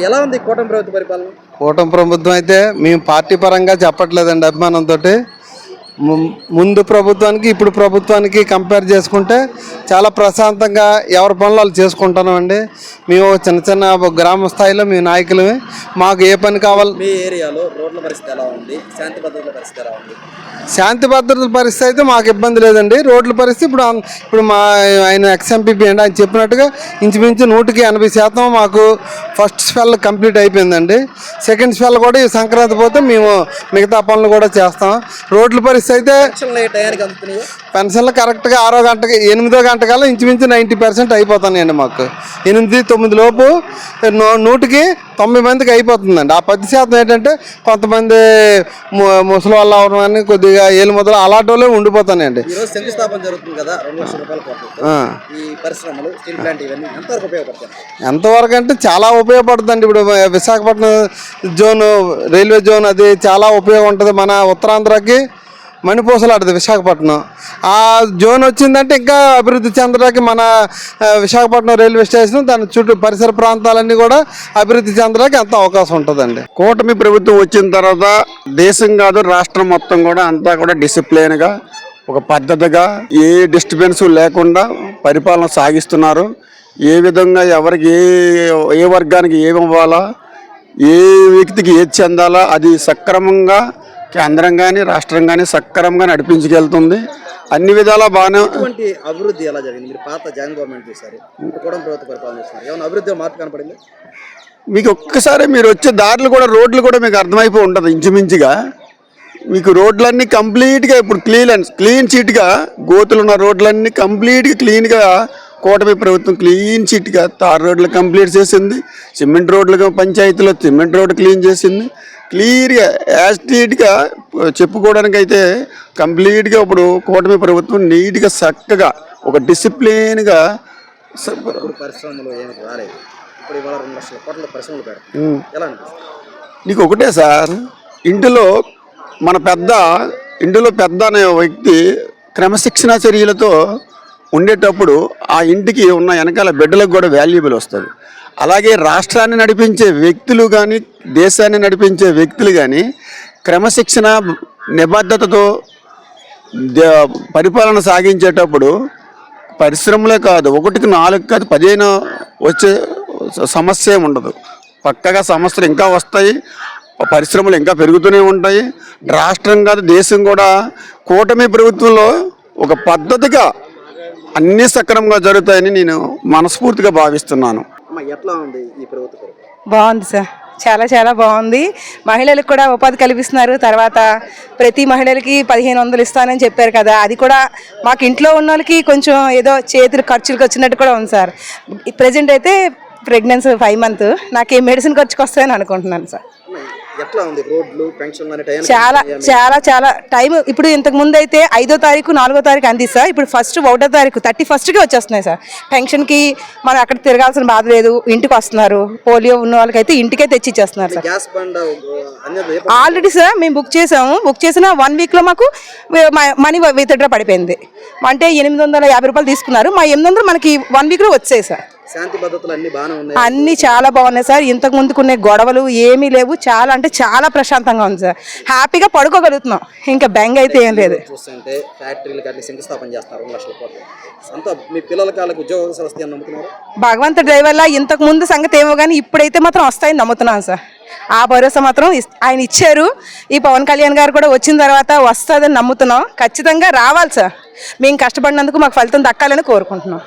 ఎలా ఉంది కూటమి ప్రభుత్వ పరిపాలన? కూటమి ప్రభుత్వం అయితే మేము పార్టీ పరంగా చెప్పట్లేదండి అభిమానంతో ముందు ప్రభుత్వానికి ఇప్పుడు ప్రభుత్వానికి కంపేర్ చేసుకుంటే చాలా ప్రశాంతంగా ఎవరి పనులు వాళ్ళు చేసుకుంటున్నామండి. మేము చిన్న చిన్న గ్రామ స్థాయిలో మేము నాయకులమే. మాకు ఏ పని కావాలి మీ ఏరియాలో రోడ్ల పరిస్థితి ఎలా ఉంది? శాంతి భద్రతల పరిస్థితి ఎలా ఉంది? శాంతి భద్రతల పరిస్థితి అయితే మాకు ఇబ్బంది లేదండి. రోడ్ల పరిస్థితి ఇప్పుడు ఇప్పుడు మా ఆయన ఎక్స్ఎంపీపీ అండి. ఆయన చెప్పినట్టుగా ఇంచుమించు నూటికి ఎనభై శాతం మాకు ఫస్ట్ స్పెల్ కంప్లీట్ అయిపోయిందండి. సెకండ్ స్పెల్ కూడా ఈ సంక్రాంతి పోతే మేము మిగతా పనులు కూడా చేస్తాం. రోడ్ల పరిస్థితి అయితే పెన్షన్లు కరెక్ట్గా ఆరో గంటకి ఎనిమిదో గంట కల్లా ఇంచుమించు నైంటీ పర్సెంట్ అయిపోతున్నాయండి మాకు. ఎనిమిది తొమ్మిది లోపు నూటికి తొంభై మందికి అయిపోతుందండి. ఆ పది శాతం ఏంటంటే కొంతమంది ముసలి వాళ్ళు అవడం అని కొద్దిగా ఏళ్ళు మొదలు అలాంటి వాళ్ళే ఉండిపోతానండి శంకుస్థాపన జరుగుతుంది కదా ఎంతవరకు అంటే చాలా ఉపయోగపడుతుందండి. ఇప్పుడు విశాఖపట్నం జోన్ రైల్వే జోన్ అది చాలా ఉపయోగం ఉంటుంది మన ఉత్తరాంధ్రకి. మణిపూసలాడుతుంది విశాఖపట్నం. ఆ జోన్ వచ్చిందంటే ఇంకా అభివృద్ధి చెందడానికి మన విశాఖపట్నం రైల్వే స్టేషన్ దాని చుట్టూ పరిసర ప్రాంతాలన్నీ కూడా అభివృద్ధి చెందడానికి అంత అవకాశం ఉంటుందండి. కూటమి ప్రభుత్వం వచ్చిన తర్వాత దేశం కాదు రాష్ట్రం మొత్తం కూడా అంతా కూడా డిసిప్లిన్గా ఒక పద్ధతిగా ఏ డిస్టర్బెన్స్ లేకుండా పరిపాలన సాగిస్తున్నారు. ఏ విధంగా ఎవరికి ఏ ఏ వర్గానికి ఏమి ఇవ్వాలా ఏ వ్యక్తికి ఏది చెందాలా అది సక్రమంగా కేంద్రం కానీ రాష్ట్రం కానీ సక్రమంగా నడిపించుకెళ్తుంది. అన్ని విధాలా బాగానే అభివృద్ధి ఎలా జరిగింది? మీరు పాత జగన్ గవర్నమెంట్ చూసారు ఇప్పుడు కూటమి ప్రభుత్వ పరిపాలన చేస్తున్నారు. ఏమైనా అభివృద్ధి మార్పు కనపడింది? మీకు ఒక్కసారి మీరు వచ్చే దారులు కూడా రోడ్లు కూడా మీకు అర్థమైపోయి ఉంటుంది ఇంచుమించుగా. మీకు రోడ్లన్నీ కంప్లీట్గా ఇప్పుడు క్లీన్ క్లీన్ చీట్గా గోతులున్న రోడ్లన్నీ కంప్లీట్గా క్లీన్గా కూటమి ప్రభుత్వం క్లీన్ చీట్గా తార్ రోడ్లు కంప్లీట్ చేసింది. సిమెంట్ రోడ్లు పంచాయతీలో సిమెంట్ రోడ్డు క్లీన్ చేసింది. క్లియర్గా యాస్టీట్గా చెప్పుకోవడానికి అయితే కంప్లీట్గా ఇప్పుడు కూటమి ప్రభుత్వం నీట్గా చక్కగా ఒక డిసిప్లిన్గా స- ఇప్పుడు పరిశ్రమలు ఏమి రాలేదు. ఇప్పుడు ఇవాళ రెండు లక్షల కోట్ల పరిశ్రమలు పెడతారు ఎలా అనిపిస్తుంది? నీకు ఒకటే సార్ ఇంటిలో మన పెద్ద ఇంటిలో పెద్ద అనే వ్యక్తి క్రమశిక్షణ చర్యలతో ఉండేటప్పుడు ఆ ఇంటికి ఉన్న వెనకాల బిడ్డలకు కూడా వాల్యుబుల్ వస్తుంది. అలాగే రాష్ట్రాన్ని నడిపించే వ్యక్తులు కానీ దేశాన్ని నడిపించే వ్యక్తులు కానీ క్రమశిక్షణ నిబద్ధతతో పరిపాలన సాగించేటప్పుడు పరిశ్రమలే కాదు ఒకటికి నాలుగు కాదు పదిహేను వచ్చే సమస్య ఉండదు. పక్కగా సమస్యలు ఇంకా వస్తాయి పరిశ్రమలు ఇంకా పెరుగుతూనే ఉంటాయి. రాష్ట్రం కాదు దేశం కూడా కూటమి ప్రభుత్వంలో ఒక పద్ధతిగా అన్నీ సక్రమంగా జరుగుతాయని నేను మనస్ఫూర్తిగా భావిస్తున్నాను. అమ్మ ఎట్లా ఉంది ఈ ప్రభుత్వ పరిపాలన బాగుంది సార్. చాలా చాలా బాగుంది. మహిళలకు కూడా ఉపాధి కల్పిస్తున్నారు. తర్వాత ప్రతి మహిళలకి పదిహేను వందలు ఇస్తానని చెప్పారు కదా. అది కూడా మాకు ఇంట్లో ఉన్న వాళ్ళకి కొంచెం ఏదో చేతులు ఖర్చులకు వచ్చినట్టు కూడా ఉంది సార్. ప్రజెంట్ అయితే ప్రెగ్నెన్సీ ఫైవ్ మంత్ నాకు ఏ మెడిసిన్ ఖర్చుకు వస్తాయని అనుకుంటున్నాను సార్. ఎట్లా ఉంది? రోడ్లు చాలా చాలా చాలా టైం ఇప్పుడు ఇంతకు ముందు అయితే ఐదో తారీఖు నాలుగో తారీఖు అంది సార్. ఇప్పుడు ఫస్ట్ ఒకటో తారీఖు థర్టీ ఫస్ట్కి వచ్చేస్తున్నాయి సార్. పెన్షన్కి మనం అక్కడ తిరగాల్సిన బాధ లేదు. ఇంటికి వస్తున్నారు. పోలియో ఉన్న వాళ్ళకైతే ఇంటికే తెచ్చి ఇచ్చేస్తున్నారు సార్ ఆల్రెడీ సార్ మేము బుక్ చేసాము. బుక్ చేసిన వన్ వీక్లో మాకు మనీ విత్డ్రా పడిపోయింది. అంటే ఎనిమిది వందల యాభై రూపాయలు తీసుకున్నారు. మా ఎనిమిది వందలు మనకి వన్ వీక్లో వచ్చాయి సార్. శాంతి భద్రతలు అన్ని బాగానే ఉన్నాయి. అన్నీ చాలా బాగున్నాయి సార్. ఇంతకు ముందుకునే గొడవలు ఏమీ లేవు. చాలా అంటే చాలా ప్రశాంతంగా ఉంది సార్. హ్యాపీగా పడుకోగలుగుతున్నాం. ఇంకా బెంగ అయితే ఏం లేదు. చూస్తుంటే ఫ్యాక్టరీలకు అట్లా శంకుస్థాపన చేస్తున్నారు రెండు లక్షల కోట్లు. అంతా మీ పిల్లల కాళ్ళకి ఉద్యోగ అవకాశాలు వస్తాయని నమ్ముతున్నారు? భగవంతుడి దయ వల్ల ఇంతకు ముందు సంగతి ఏమో కానీ ఇప్పుడైతే మాత్రం వస్తాయని నమ్ముతున్నాను సార్. ఆ భరోసా మాత్రం ఆయన ఇచ్చారు. ఈ పవన్ కళ్యాణ్ గారు కూడా వచ్చిన తర్వాత వస్తుందని నమ్ముతున్నాం. ఖచ్చితంగా రావాలి సార్. మేము కష్టపడినందుకు మాకు ఫలితం దక్కాలని కోరుకుంటున్నాం.